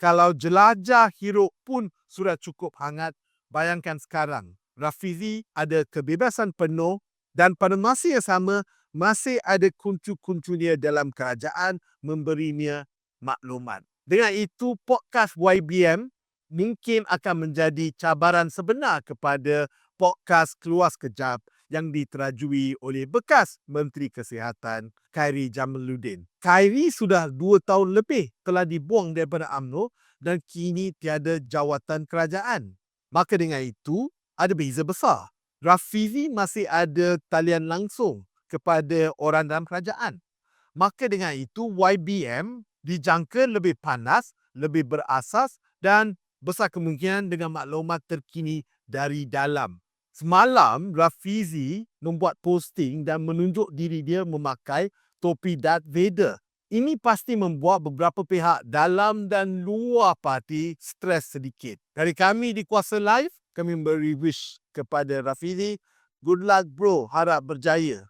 Kalau jelajah hirup pun sudah cukup hangat, bayangkan sekarang. Rafizi ada kebebasan penuh dan pada masa yang sama masih ada kuncu-kuncu dia dalam kerajaan memberinya maklumat. Dengan itu, podcast YBM mungkin akan menjadi cabaran sebenar kepada podcast Keluar Sekejap yang diterajui oleh bekas Menteri Kesihatan Khairi Jamaluddin. Khairi sudah dua tahun lebih telah dibuang daripada UMNO dan kini tiada jawatan kerajaan. Maka dengan itu, ada beza besar. Rafizi masih ada talian langsung kepada orang dalam kerajaan. Maka dengan itu, YBM dijangka lebih panas, lebih berasas dan besar kemungkinan dengan maklumat terkini dari dalam. Semalam, Rafizi membuat posting dan menunjuk diri dia memakai topi Darth Vader. Ini pasti membuat beberapa pihak dalam dan luar parti stres sedikit. Dari kami di Kuasa Live, kami beri wish kepada Rafizi, good luck bro, harap berjaya.